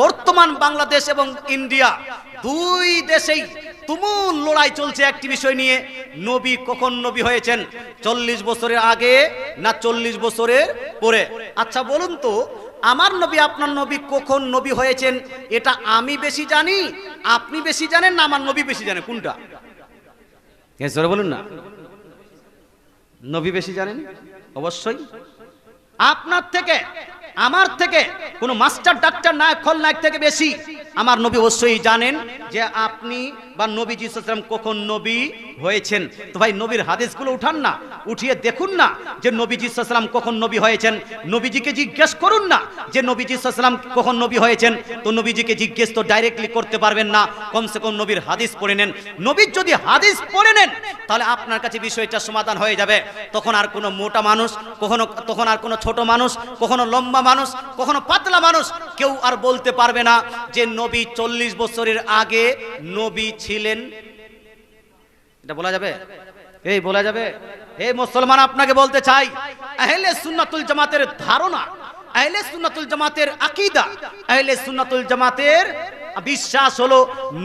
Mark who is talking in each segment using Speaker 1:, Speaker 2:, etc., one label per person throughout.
Speaker 1: বর্তমান বাংলাদেশ এবং ইন্ডিয়া দুই দেশেই তুমুল লড়াই চলছে একটি বিষয় নিয়ে। নবী কখন নবী হয়েছেন? চল্লিশ বছরের আগে না চল্লিশ বছরের পরে? আচ্ছা বলুন তো আমার নবী আপনার নবী কখন নবী হয়েছেন? এটা আমি বেশি জানি আপনি বেশি জানেন না আমার নবী বেশি জানেন কোনটা? জোরে বলুন না। নবী বেশি জানেন? অবশ্যই। আপনার থেকে আমার থেকে কোনো মাস্টার ডাক্তার নায়ক খল নায়ক থেকে বেশি আমার নবী অবশ্যই জানেন যে আপনি বা নবীজি সাল্লাম কখন নবী হয়েছেন। তো ভাই, নবীর হাদিসগুলো উঠান না, উঠিয়ে দেখুন না যে নবীজি সাল্লাম কখন নবী হয়েছেন। নবীজিকে জিজ্ঞেস করুন না যে নবীজি সাল্লাম কখন নবী হয়েছেন। তো নবীজিকে জিজ্ঞেস তো ডাইরেক্টলি করতে পারবেন না, কমসে কম নবীর হাদিস পড়ে নেন। নবীর যদি হাদিস পড়ে নেন, তাহলে আপনার কাছে বিষয়টা সমাধান হয়ে যাবে। তখন আর কোনো মোটা মানুষ, কখনো, তখন আর কোনো ছোট মানুষ, কখনো লম্বা মানুষ, কখনো পাতলা মানুষ কেউ আর বলতে পারবে না যে নবী চল্লিশ বছরের আগে নবী ছিলেন। এটা বলা যাবে? এই, বলা যাবে? এই মুসলমান, আপনাকে বলতে চাই, আহলে সুন্নাতুল জামাতের ধারণা, আহলে সুন্নাতুল জামাতের আকীদা, আহলে সুন্নাতুল জামাতের বিশ্বাস হলো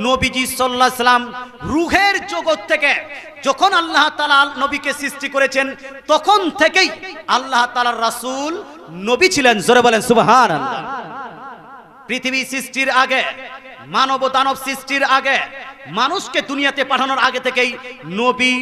Speaker 1: নবীজি আলাইহি সাল্লাম রুহের জগৎ থেকে যখন আল্লাহ তাআলা নবীকে সৃষ্টি করেছেন, তখন থেকেই আল্লাহ তাআলার রাসূল নবী ছিলেন। জোরে বলেন, সুবহানাল্লাহ। পৃথিবী সৃষ্টির আগে মানব দানব সৃষ্টির আগে মানুষকে দুনিয়াতে পাঠানোর আগে থেকেই নবী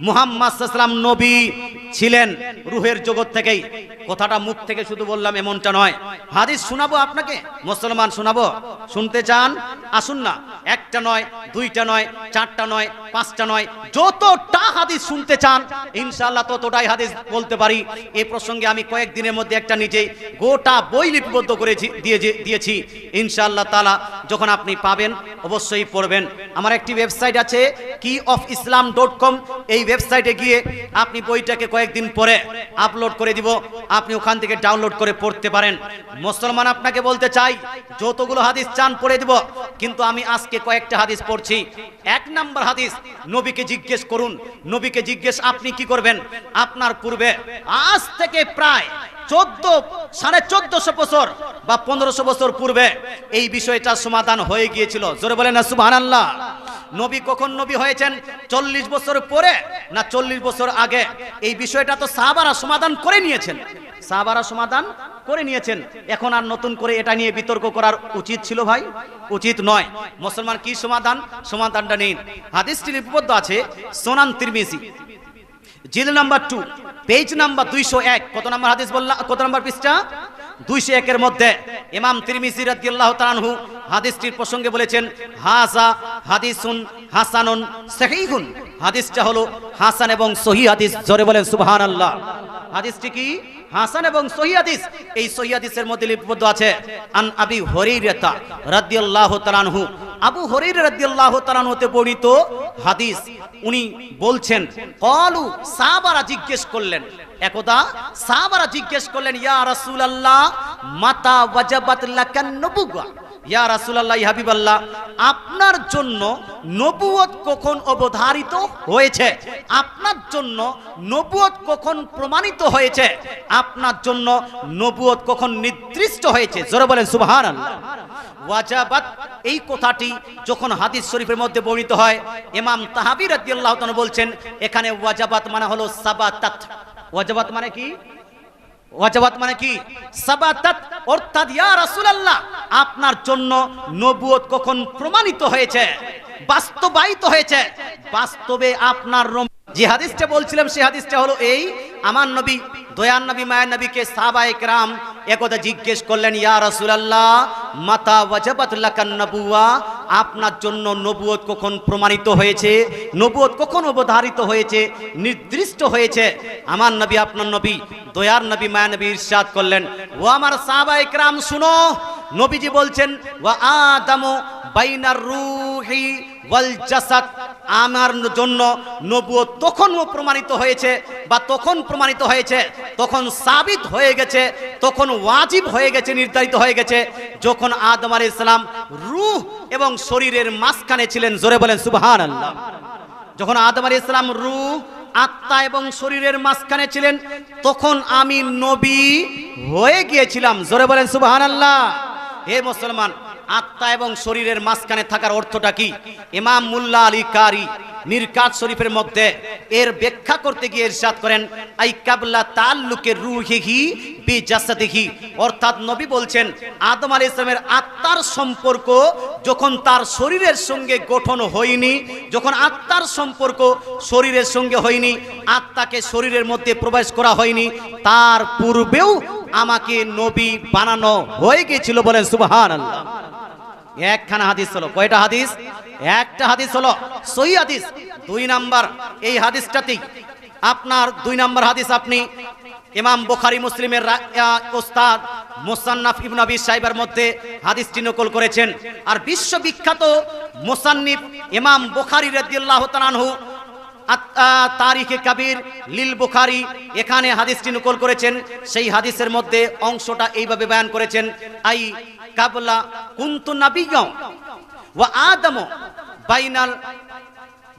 Speaker 1: মুহাম্মদ সাল্লাম নবী ছিলেন রুহের জগৎ থেকেই। কথাটা মুখ থেকে শুধু বললাম এমনটা নয়। হাদিস শোনাবো আপনাকে? মুসলমান শোনাবো? শুনতে চান? আসুন না। একটা নয়, দুইটা নয়, চারটা নয়, পাঁচটা নয়। যতটা হাদিস শুনতে চান ইনশাল্লাহ ততটাই হাদিস বলতে পারি। এই প্রসঙ্গে আমি কয়েকদিনের মধ্যে একটা নিজেই গোটা বই লিপিবদ্ধ করেছি দিয়ে দিয়েছি। ইনশাআল্লাহ তালা যখন আপনি পাবেন, অবশ্যই পড়বেন। আমার একটি ওয়েবসাইট আছে কি অফ ইসলাম ডট কম এই ওয়েবসাইটে গিয়ে আপনি বইটাকে কয়েকদিন পরে আপলোড করে দিব। আপনি ওখান থেকে ডাউনলোড করে পড়তে পারেন। মুসলমান আপনাকে বলতে চাই, যতগুলো হাদিস চান পড়ে দিব, কিন্তু আমি আজকে কয়েকটা হাদিস পড়ছি। এক নাম্বার হাদিস, নবীকে জিজ্ঞেস করুন। নবীকে জিজ্ঞেস, আপনি কি করবেন? আপনার পূর্বে আজ থেকে প্রায় চোদ্দ, সাড়ে চোদ্দশো বছর বা পনেরোশো বছর পূর্বে এই বিষয়টা সমাধান হয়ে গিয়েছিল। জোরে বলে না সুবহান আল্লাহ নবী কখন নবী হয়েছেন? চল্লিশ বছর পরে না চল্লিশ বছর আগে? এই বিষয়টা তো সাহাবারা সমাধান করে নিয়েছেন। সাহাবারা সমাধান করে নিয়েছেন। এখন আর নতুন করে এটা নিয়ে বিতর্ক করার উচিত ছিল ভাই? উচিত নয়। মুসলমান কি সমাধান? সমাধানটা নিন। হাদিসটি লিপিবদ্ধ আছে সোনান তিরমিজি। জিল নাম্বার টু পেজ নাম্বার দুইশো এক। কত নাম্বার হাদিস বললাম কত নাম্বার পৃষ্ঠা? দুইশো একের মধ্যে ইমাম তিরমিজি রাদিয়াল্লাহু তাআলাহু হাদিসটির প্রসঙ্গে বলেছেন হাসা হাদিসুন হাসানুন সহিহুন। হাদিসটা হলো হাসান এবং সহি হাদিস, জোরে বলেন সুবহানাল্লাহ। হাদিসটি কি? হাসান এবং সহিয়াদিস এই সহিয়াদিসের মধ্যে লিপিবদ্ধ আছে, আন আবি তাআলাহু আবু হরির রাদিয়াল্লাহু তাআলাহু হতে বর্ণিত হাদিস, উনি বলছেন, কলু, সাহাবারা জিজ্ঞেস করলেন। একদা, সাহাবারা জিজ্ঞেস করলেন, ইয়া রাসূলুল্লাহ, মাতা ওয়াজাবাত লাকান নবুওয়া? ইয়া রাসূলুল্লাহ হাবিবাল্লাহ, আপনার জন্য নবুয়ত কখন অবধারিত হয়েছে? আপনার জন্য নবুয়ত কখন প্রমাণিত হয়েছে? আপনার জন্য নবুয়ত কখন নির্দিষ্ট হয়েছে? জোরে বলেন, সুবহানাল্লাহ। ওয়াজাবাত, এই কথাটি যখন হাদিস শরীফের মধ্যে বর্ণিত হয়, ইমাম তাহাবি রাদিয়াল্লাহু তাআলা বলছেন, এখানে ওয়াজাবাত মানে হলো সাবাতাত। ওয়াজাবাত মানে কি? ওয়াজাবাত মানে কি? সাবাতাত। অর্থাৎ, ইয়া রাসূলুল্লাহ, আপনার জন্য নবুয়ত কখন প্রমাণিত হয়েছে? বাস্তবায়িত হয়েছে? বাস্তবে আপনার যে হাদিসটা বলছিলাম, সেই হাদিসটা হলো এই, আমার নবী দয়ান নবী, মায়ের নবীকে সাহাবায়ে কেরাম একথা জিজ্ঞেস করলেন, ইয়া রাসূলুল্লাহ, মাতা ওয়াজাবাত লাকান নবুয়া, আপনার জন্য নবুয়ত কখন প্রমাণিত হয়েছে? নবুয়ত কখন অবধারিত হয়েছে? নির্দিষ্ট হয়েছে। আমার নবী, আপনার নবী, দয়ার নবী মায়া নবী ইরশাদ করলেন, ও আমার সাহাবায়ে কেরাম, শুনো, নবীজি বলছেন, ওয়া আদামু বাইনার রুহি ওয়াল জাসাদ, আমার জন্য নবুয়ত তখন প্রমাণিত হয়েছে বা তখন প্রমাণিত হয়েছে, তখন সাবিত হয়ে গেছে, তখন ওয়াজিব হয়ে গেছে, নির্ধারিত হয়ে গেছে, যখন আদম আলাইহিস সালাম রূহ এবং শরীরের মাঝখানে ছিলেন, জোরে বলেন সুবহানাল্লাহ। যখন আদম আলাইহিস সালাম রূহ, আত্মা এবং শরীরের মাঝখানে ছিলেন, তখন আমি নবী হয়ে গিয়েছিলাম, জোরে বলেন সুবহানাল্লাহ। হে মুসলমান আত্মা এবং শরীরের মাঝখানে থাকার অর্থটা কি? ইমাম মুল্লা আলী কারি মিরকাত শরীফের মধ্যে এর ব্যাখ্যা করতে গিয়ে ইরশাদ করেন, আই কাবলা তাল্লুকে রুহিহি বি জাসাদিহি অর্থাৎ নবী বলছেন, আদম আলাইহিস ইসলামের আত্মার সম্পর্ক যখন তার শরীরের সঙ্গে গঠন হয়নি, যখন আত্মার সম্পর্ক শরীরের সঙ্গে হয়নি, আত্মাকে শরীরের মধ্যে প্রবেশ করা হয়নি, তার পূর্বেও আমাকে নবী বানানো হয়ে গিয়েছিল বলেন সুবহানাল্লাহ। একখানা হাদিস হলো। কয়টা হাদিস? একটা হাদিস হলো সহি হাদিস। দুই নাম্বার এই হাদিসটাতেই আপনার দুই নাম্বার হাদিস আপনি ইমাম বোখারি মুসলিমের ওস্তাদ মোসান্নাফ ইবনে আবি সাইবার মধ্যে হাদিসটি নকল করেছেন। আর বিশ্ববিখ্যাত মোসান্নিফ ইমাম বোখারি আত- আহ, তারিখে কাবির লিল বুখারি এখানে হাদিসটি নকল করেছেন। সেই হাদিসের মধ্যে অংশটা এইভাবে বয়ান করেছেন, আই কাবলা কুন্তু নাবিয়্য ওয়া আদম বাইনাল,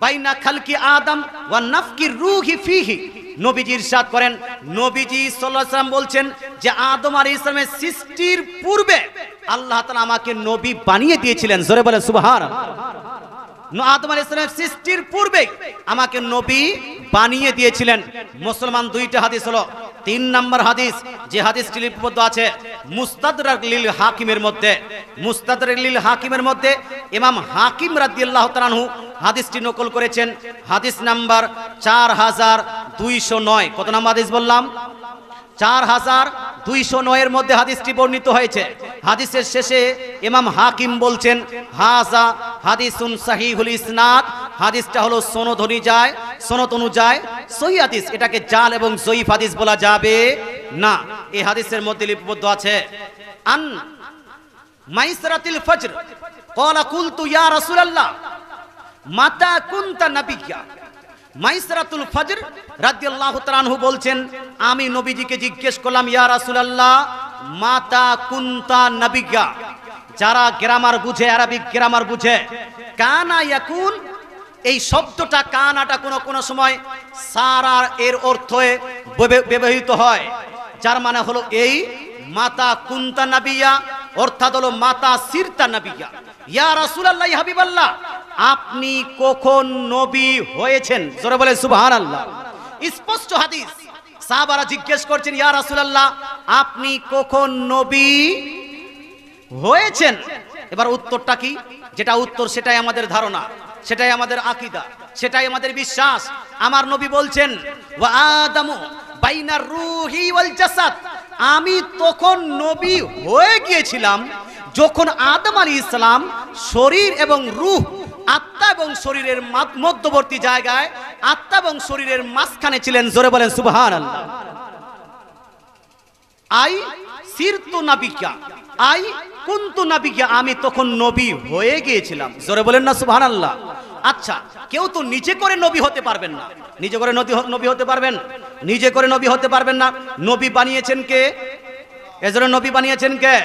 Speaker 1: বাইনা খালকি আদম ওয়া নাফকি রূহি ফিহি। নবীজি ইরশাদ করেন। নবীজি সাল্লাল্লাহু আলাইহি বলছেন যে, আদম আলাইহিস সালামের সৃষ্টির পূর্বে আল্লাহ তাআলা আমাকে নবী বানিয়ে দিয়েছিলেন। জোরে বলে সুবহানাল্লাহ। আদম সৃষ্টির পূর্বে আমাকে নবী বানিয়ে দিয়েছিলেন। মুসলমান দুইটা হাদিস হলো, তিন নম্বর হাদিস, যে হাদিসটি লিপিবদ্ধ আছে মুস্তাদরাক লিল হাকিমের মধ্যে। মুস্তাদরাক লিল হাকিমের মধ্যে ইমাম হাকিম রাদিয়াল্লাহু তাআলা হাদিসটি নকল করেছেন। হাদিস নাম্বার চার হাজার দুইশো নয়। কত নাম্বার হাদিস বললাম? চার হাজার দুইশো নয়ের মধ্যে হাদিসটি বর্ণিত হয়েছে। হাদিসের শেষে ইমাম হাকিম বলছেন হাজা হাদিসুন সাহিহুল ইসনাদ হাদিসটা হলো সনদ অনুযায়ী সনদ অনুযায়ী সহি হাদিস এটাকে জাল এবং জয়ীফ হাদিস বলা যাবে না এই হাদিসের মধ্যে লিপিবদ্ধ আছে আন মাইসরাতিল ফজর قال قلت يا رسول الله মাতা কুনতা নাবিয়্যা মাইসরাতুল ফজর রাদিয়াল্লাহু তাআলা আনহু বলছেন আমি নবীজিকে জিজ্ঞেস করলাম ইয়া রাসূলুল্লাহ মাতা কুনতা নাবিয়্যা যারা গ্রামার বুঝে আরবিক গ্রামার বুঝে, কানা ইয়াকুন, এই শব্দটা কানাটা কোনো কোনো সময় সারা এর অর্থে ব্যব- ব্যবহৃত হয়। যার মানে হলো এই মাতা কুন্তা নাবিয়া, অর্থাৎ হলো মাতা সিরতা নাবিয়া। ইয়া রাসূলুল্লাহ হাবিবাল্লাহ, আপনি কখন নবী হয়েছেন? জোরে বলে সুবহানাল্লাহ। স্পষ্ট হাদিস। সাহাবারা জিজ্ঞেস করছেন, ইয়া রাসূলুল্লাহ, আপনি কখন নবী হয়েছেন? এবার উত্তরটা কি? যেটা উত্তর, সেটাই আমাদের ধারণা, সেটাই আমাদের আকীদা, সেটাই আমাদের বিশ্বাস। আমার নবী বলছেন, ওয়া আদামু বাইনার রূহি ওয়াল জাসাদ। আমি তখন নবী হয়ে গিয়েছিলাম যখন আদম আলী ইসলাম শরীর এবং রূহ আত্মা এবং শরীরের মধ্যবর্তী জায়গায় আত্মা এবং শরীরের মাঝখানে ছিলেন, জোরে বলেন, সুবহানাল্লাহ। আই সিরতু নাবিকা, আই কুন্তু নাবিকা, আমি তখন নবী হয়ে গিয়েছিলাম। জোরে বলেন না, সুবহানাল্লাহ। আচ্ছা কেউ তো নিজে করে নবী হতে পারবেন না। নিজে করে নবী হতে পারবেন? নিজে করে নবী হতে পারবেন না। নবী বানিয়েছেন কে? এজন্য নবী বানিয়েছেন কে?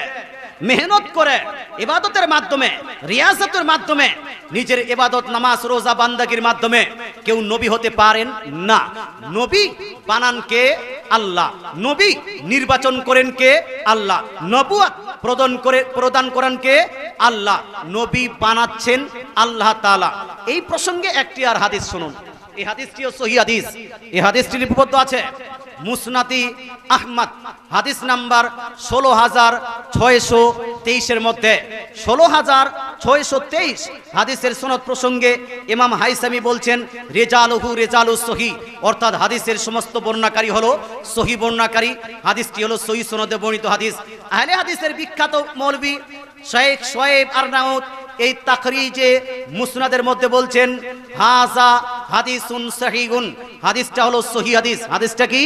Speaker 1: মেহনত করে ইবাদতের মাধ্যমে রিয়াসতের মাধ্যমে, নিজের ইবাদত, নামাজ, রোজা, বান্দাগির মাধ্যমে কেউ নবী হতে পারেন না। নবী বানান কে? আল্লাহ। নবী নির্বাচন করেন কে? আল্লাহ। নবুয়াত প্রদান করে, প্রদান করেন কে? আল্লাহ। নবী বানাচ্ছেন আল্লাহ তাআলা। এই প্রসঙ্গে একটি আর হাদিস শুনুন। এই হাদিসটিও সহি হাদিস। এই হাদিসটি লিপিবদ্ধ আছে। মুসনাতি আহমদ, হাদিস নাম্বার ষোলো হাজার ছয়শো তেইশের মধ্যে। ষোলো হাজার ছয়শো তেইশ হাদিসের সনদ প্রসঙ্গে ইমাম হাইসামি বলছেন, রেজালহু রেজালু সহি। অর্থাৎ হাদিসের সমস্ত বর্ণাকারী হলো সহি বর্ণাকারী। হাদিসটি হলো সহি সনদে বর্ণিত হাদিস। আহলে হাদিসের বিখ্যাত মৌলবী শেখ শোয়েব আরনাউত এই তাকরিজে মুসনাদের মধ্যে বলছেন হাজা হাদিসুন সহিগুন হাদিসটা হলো সহি হাদিস। হাদিসটা কি?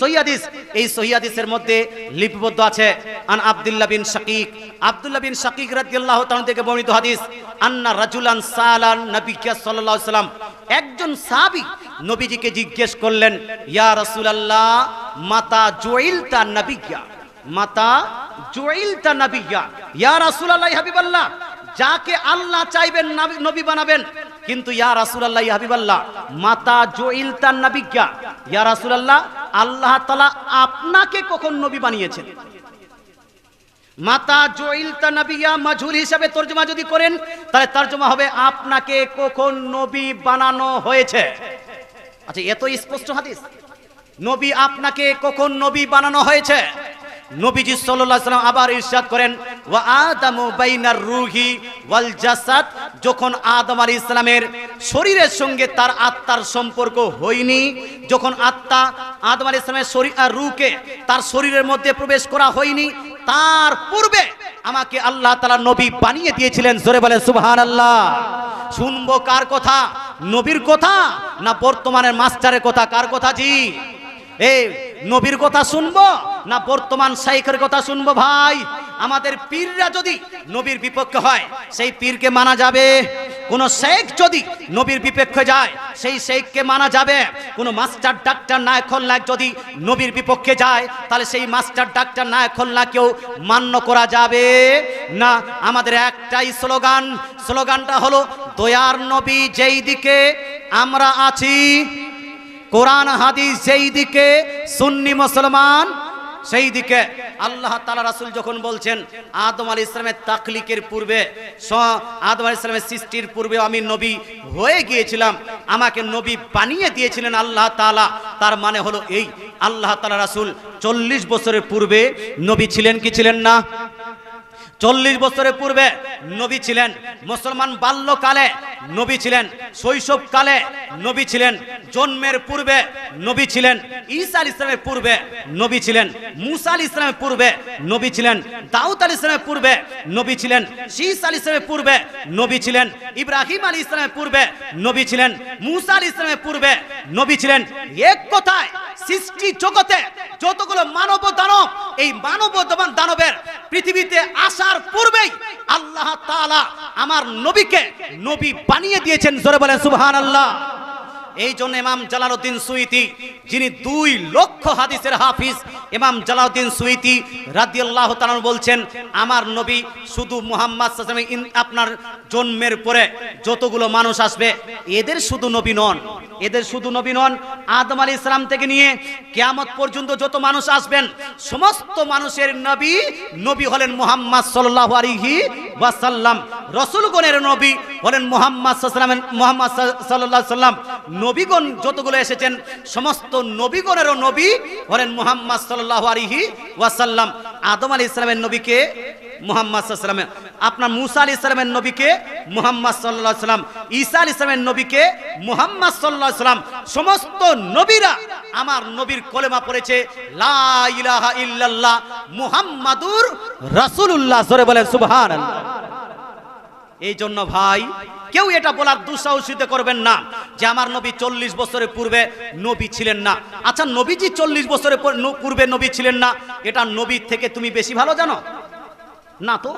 Speaker 1: সহি হাদিস। এই সহি হাদিসের মধ্যে লিপিবদ্ধ আছে, আন আব্দুল্লাহ বিন শাকিক। আব্দুল্লাহ বিন শাকিক রাদিয়াল্লাহু তাআলা থেকে বর্ণিত হাদিস, আন্না রাজুলান সালান নবিকে সাল্লাল্লাহু আলাইহি সাল্লাম একজন সাহাবী নবীজিকে জিজ্ঞেস করলেন, ইয়া রাসূলুল্লাহ, মাতা জুইলতা নবিয়া মাতা জুইলতা নবিয়া ইয়া রাসূলুল্লাহ হাবিবাল্লাহ। যাকে আল্লাহ চাইবেন নবী বানাবেন, কিন্তু ইয়া রাসূলুল্লাহ হাবিবাল্লাহ, মাতা জুইলতা নবিয়া ইয়া রাসূলুল্লাহ, আল্লাহ তাআলা আপনাকে কখন নবী বানিয়েছেন? মাতা জইলতা নবিয়া মাজহুল হিসাবে তর্জমা যদি করেন, তাহলে তর্জমা হবে আপনাকে কখন নবী বানানো হয়েছে। আচ্ছা এত স্পষ্ট হাদিস। নবী আপনাকে কখন নবী বানানো হয়েছে? নবীজি সাল্লাম আবার ইরশাদ করেন, ওয়া আদামু বাইনার রুহি ওয়াল জাসাদ যখন আদম আলাইহিস ইসলামের শরীরের সঙ্গে তার আত্মার সম্পর্ক হয়নি, যখন আত্মা আদম আলাইহিস ইসলামের শরীর আর তার শরীরের মধ্যে প্রবেশ করা হয়নি, তার পূর্বে আমাকে আল্লাহ তাআলা নবী বানিয়ে দিয়েছিলেন, জোরে বলে সুবহানাল্লাহ। শুনব কার কথা? নবীর কথা না বর্তমানের মাস্টারের কথা? কার কথা জি? এ নবীর কথা শুনব না বর্তমান শাইখের কথা শুনব ভাই? আমাদের পীররা যদি নবীর বিপক্ষে হয়, সেই পীরকে মানা যাবে। কোন শেখ যদি নবীর বিপক্ষে যায়, সেই শেখকে মানা যাবে। কোন মাস্টার, ডাক্তার, নায়ক খোল্লাক যদি নবীর বিপক্ষে যায়, তাহলে সেই মাস্টার, ডাক্তার, নায়ক খোল্লাকেও মান্য করা যাবে না। আমাদের একটাই স্লোগান, স্লোগানটা হলো, দয়ার নবী যেই দিকে আমরা আছি কোরআন, হাদিস যেই দিকে সুন্নি মুসলমান, সেই দিকে আল্লাহ তালা রাসুল যখন বলছেন, আদম আলী ইসলামের তাকলিকের পূর্বে, স- আদম আলী ইসলামের সৃষ্টির পূর্বে আমি নবী হয়ে গিয়েছিলাম, আমাকে নবী বানিয়ে দিয়েছিলেন আল্লাহ তালা তার মানে হলো এই, আল্লাহ তালা রাসুল চল্লিশ বছরের পূর্বে নবী ছিলেন কি ছিলেন না? চল্লিশ বছরের পূর্বে নবী ছিলেন মুসলমান বাল্যকালে নবী ছিলেন শৈশবকালে নবী ছিলেন জন্মের পূর্বে নবী ছিলেন ঈসা আল ইসলামের পূর্বে নবী ছিলেন মুসা আল ইসলামের পূর্বে নবী ছিলেন দাউদ আল ইসলামের পূর্বে নবী ছিলেন শীস আল ইসলামের পূর্বে নবী ছিলেন ইব্রাহিম আলী ইসলামের পূর্বে নবী ছিলেন মুসা আল ইসলামের পূর্বে নবী ছিলেন এক কথায় সৃষ্টি জগতে যতগুলো মানব দানব এই মানব দানবের পৃথিবীতে আসার পূর্বেই আল্লাহ তাআলা আমার নবীকে নবী বানিয়ে দিয়েছেন জোরে বলেন সুবহানাল্লাহ। এই জন্য ইমাম জালালউদ্দিন সুইতি, যিনি দুই লক্ষ হাদিসের হাফিজ, ইমাম জালালউদ্দিন সুইতি রাদিয়াল্লাহু তাআলা বলছেন, আমার নবী শুধু মুহাম্মদ সাল্লাল্লাহু আপনার জন্মের পরে যতগুলো মানুষ আসবে, এদের শুধু নবী নন। এদের শুধু নবী নন। আদম আলী ইসলাম থেকে নিয়ে কিয়ামত পর্যন্ত যত মানুষ আসবেন, সমস্ত মানুষের নবী নবী হলেন মুহাম্মদ সাল্লাল্লাহু আলাইহি ওয়াসাল্লাম। রসুলগণের নবী হলেন মুহাম্মদ সাল্লাল্লাহু আলাইহি সাল্লাম নবীগণ যতগুলো এসেছেন, সমস্ত নবীগণেরও নবী হলেন মুহাম্মদ সাল্লাল্লাহু আলাইহি ওয়াসাল্লাম। আদম আলী ইসলামের নবীকে মুহাম্মদ আপনার মুসা আলী ইসলামের নবীকে মুহাম্মদ সাল্লাহ সাল্লাম ঈসা আলী ইসলামের নবীকে মুহাম্মদ সাল্লাহ সাল্লাম সমস্ত নবীরা আমার নবীর কলেমা পড়েছে, লা ইলাহা ইল্লাল্লাহ মুহাম্মাদুর রাসূলুল্লাহ। জোরে বলেন সুবহানাল্লাহ। এই জন্য ভাই কেউ এটা বলার দুঃসাহসিত করবেন না যে আমার নবী চল্লিশ বছরের পূর্বে নবী ছিলেন না। আচ্ছা নবীজি চল্লিশ বছরের পূর্বে নবী ছিলেন না, এটা নবীর থেকে তুমি বেশি ভালো জানো? না তো।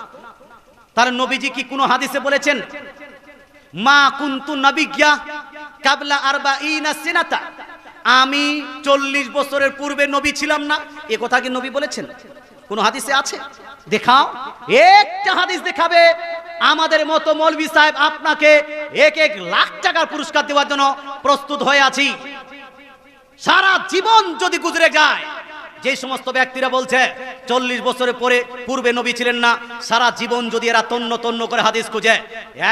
Speaker 1: তার নবীজি কি কোনো হাদিসে বলেছেন? মা কুন্তু নবিজ্ঞা কাবলা আরবা ইনা সিনাতা। আমি চল্লিশ বছরের পূর্বে নবী ছিলাম না। এ কথা কি নবী বলেছেন? কোন হাদিসে আছে? দেখাও। একটা হাদিস দেখাবে। আমাদের মতো মৌলবি সাহেব আপনাকে এক এক লাখ টাকার পুরস্কার দেওয়ার জন্য প্রস্তুত হয়ে আছি। সারা জীবন যদি গুজরে যায়, যে সমস্ত ব্যক্তিরা বলছে, চল্লিশ বছরের পরে পূর্বে নবী ছিলেন না, সারা জীবন যদি এরা তন্ন তন্ন করে হাদিস খুঁজে,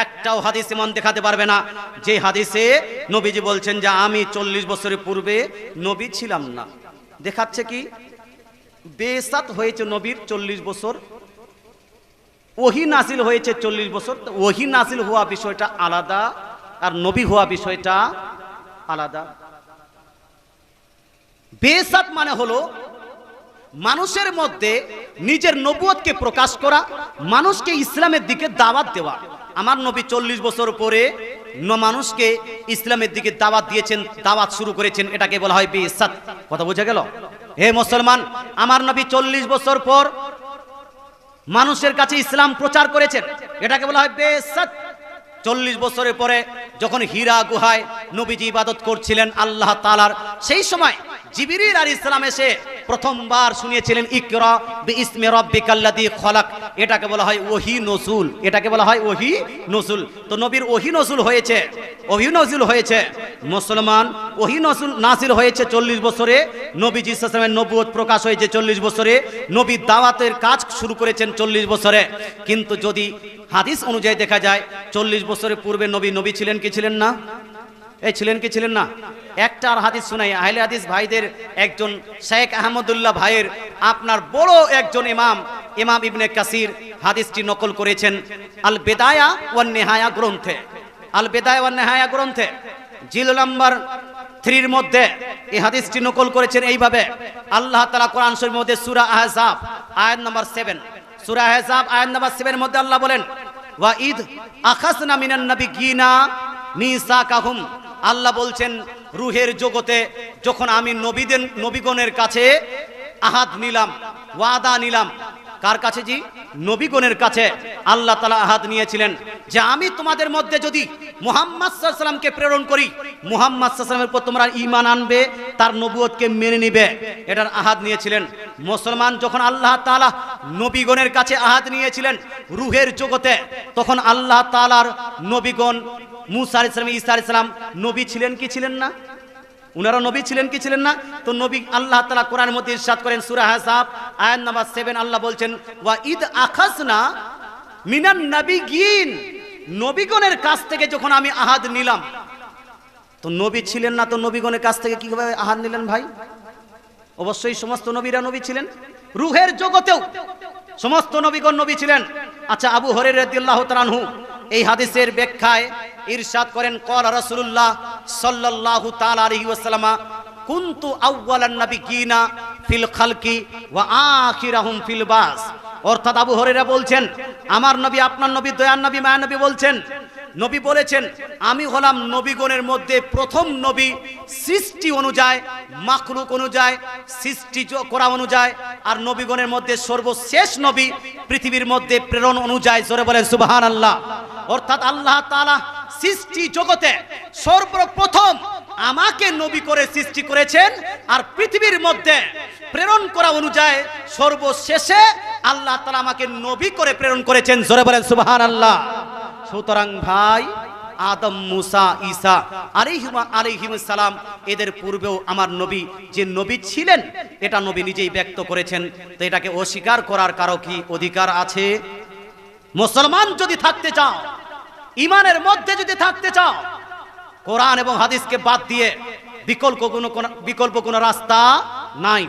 Speaker 1: একটাও হাদিস এমন দেখাতে পারবে না। যে হাদিসে নবীজি বলছেন যে, আমি চল্লিশ বছরের পূর্বে নবী ছিলাম না। দেখাচ্ছে কি? বেসাত হয়েছে নবীর চল্লিশ বছর ওহি নাসিল হয়েছে চল্লিশ বছর ওহি নাসিল হওয়া বিষয়টা আলাদা, আর নবী হওয়া বিষয়টা আলাদা। বেসাত মানে হলো মানুষের মধ্যে নিজের নবুয়তকে প্রকাশ করা, মানুষকে ইসলামের দিকে দাওয়াত দেওয়া। আমার নবী চল্লিশ বছর পরে মানুষকে ইসলামের দিকে দাওয়াত দিয়েছেন, দাওয়াত শুরু করেছেন, এটাকে বলা হয় বেসাত কথা বোঝা গেল? হে মুসলমান, আমার নবী চল্লিশ বছর পর মানুষের কাছে ইসলাম প্রচার করেছেন। এটাকে বলা হয় বেসাত চল্লিশ বছরের পরে যখন হীরা গুহায় নবীজি ইবাদত করছিলেন আল্লাহ তালার সেই সময় জিবিরির আর ইসলাম এসে প্রথমবার শুনিয়েছিলেন, ইকরা ইসমে রব্বিকাল্লাদি খলাক। এটাকে বলা হয় ওহি নজুল। এটাকে বলা হয় ওহি নজুল। তো নবীর ওহি নজুল হয়েছে, ওহি নজুল হয়েছে। মুসলমান ওহি নসুল- নাসিল হয়েছে চল্লিশ বছরে। নবীজি ইসলামের নবুয়ত প্রকাশ হয়েছে চল্লিশ বছরে। নবী দাওয়াতের কাজ শুরু করেছেন চল্লিশ বছরে। কিন্তু যদি হাদিস অনুযায়ী দেখা যায়, চল্লিশ বছরের পূর্বে নবী নবী ছিলেন কি ছিলেন না? এই ছিলেন কি ছিলেন না? একটা আর হাদিস শুনাই, আহলে হাদিস ভাইদের একজন শেখ আহমদুল্লাহ ভাইয়ের আপনার বড় একজন ইমাম ইমাম ইবনে কাসির হাদিসটি নকল করেছেন আল বেদায়া ওয়ান নেহায়া গ্রন্থে। আল বেদায়া ওয়ান নেহায়া গ্রন্থে, জিল নাম্বার থ্রির মধ্যে এই হাদিসটি নকল করেছেন এইভাবে, আল্লাহ তালা কোরআন শরীফের মধ্যে সুরা আহজাব, আয়াত নাম্বার সেভেন সুরা আহজাব, আয়াত নাম্বার সেভেনের মধ্যে আল্লাহ বলেন ওয়া ঈদ আখাসনা মিনান নবী গিনা মিসাকাহুম আল্লাহ বলছেন, রুহের জগতে যখন আমি নবীদের নবীগণের কাছে আহাদ নিলাম, ওয়াদা নিলাম কার কাছে জি? নবীগণের কাছে। আল্লাহ তালা আহাদ নিয়েছিলেন যে আমি তোমাদের মধ্যে যদি মুহাম্মদ প্রেরণ করি, মুহাম্মদ সাল্লামের উপর তোমরা ইমান আনবে, তার নবুয়তকে মেনে নিবে। এটার আহাদ নিয়েছিলেন। মুসলমান যখন আল্লাহ তাআলা নবীগণের কাছে আহাদ নিয়েছিলেন রুহের জগতে, তখন আল্লাহ তাআলার নবীগণ মুসা আলাইহিস সালাম, ঈসা আলাইহিস সালাম নবী ছিলেন কি ছিলেন না? উনারা নবী ছিলেন কি ছিলেন না? তো নবী আল্লাহ তালা কোরআন মধ্যে ইরশাদ করেন সূরা হাসাব, আয়াত নাম্বার সেভেন আল্লাহ বলছেন, ওয়া ঈদ আখাসনা মিনান নাবিগিন। নবীগণের কাছ থেকে যখন আমি আহাদ নিলাম, তো নবী ছিলেন না, তো নবীগণের কাছ থেকে কীভাবে আহাদ নিলেন ভাই? অবশ্যই সমস্ত নবীরা নবী ছিলেন। রুহের জগতেও সমস্ত নবীগণ নবী ছিলেন। আচ্ছা আবু হরের রাদিয়াল্লাহু তাআলাহু এই হাদিসের ব্যাখ্যায় ইরশাদ করেন, ক্বালা রাসূলুল্লাহ সাল্লাল্লাহু তাআলা আলাইহি ওয়াসাল্লাম, কুনতু আউওয়ালান নাবিয়িনা ফিল খালকি ওয়া আখিরাহুম ফিল বাস। অর্থাৎ আবু হরেরা বলছেন, আমার নবী, আপনার নবী, দয়ার নবী, মায়া নবী বলছেন, নবী বলেছেন, আমি হলাম নবীগণের মধ্যে প্রথম নবী সৃষ্টি অনুযায়ী, মাখলুক অনুযায়ী, সৃষ্টি করা অনুযায়ী, আর নবীগণের মধ্যে সর্বশেষ নবী পৃথিবীর মধ্যে প্রেরণ অনুযায়ী, জোরে বলেন সুবাহান আল্লাহ অর্থাৎ আল্লাহ তাআলা সৃষ্টি জগতে সর্বপ্রথম আমাকে নবী করে সৃষ্টি করেছেন আর পৃথিবীর মধ্যে প্রেরণ করা অনুযায়ী সর্বশেষে আল্লাহ তাআলা আমাকে নবী করে প্রেরণ করেছেন। জোরে বলেন সুবাহান আল্লাহ সুতরাং ভাই, আদম, মুসা, ঈসা আলাইহিমা, আলাইহিম সালাম, এদের পূর্বেও আমার নবী যে নবী ছিলেন, এটা নবী নিজেই ব্যক্ত করেছেন। তো এটাকে অস্বীকার করার কারও কি অধিকার আছে? মুসলমান যদি থাকতে চাও ইমানের মধ্যে যদি থাকতে চাও, কোরআন এবং হাদিসকে বাদ দিয়ে বিকল্প কোনো বিকল্প কোনো রাস্তা নাই।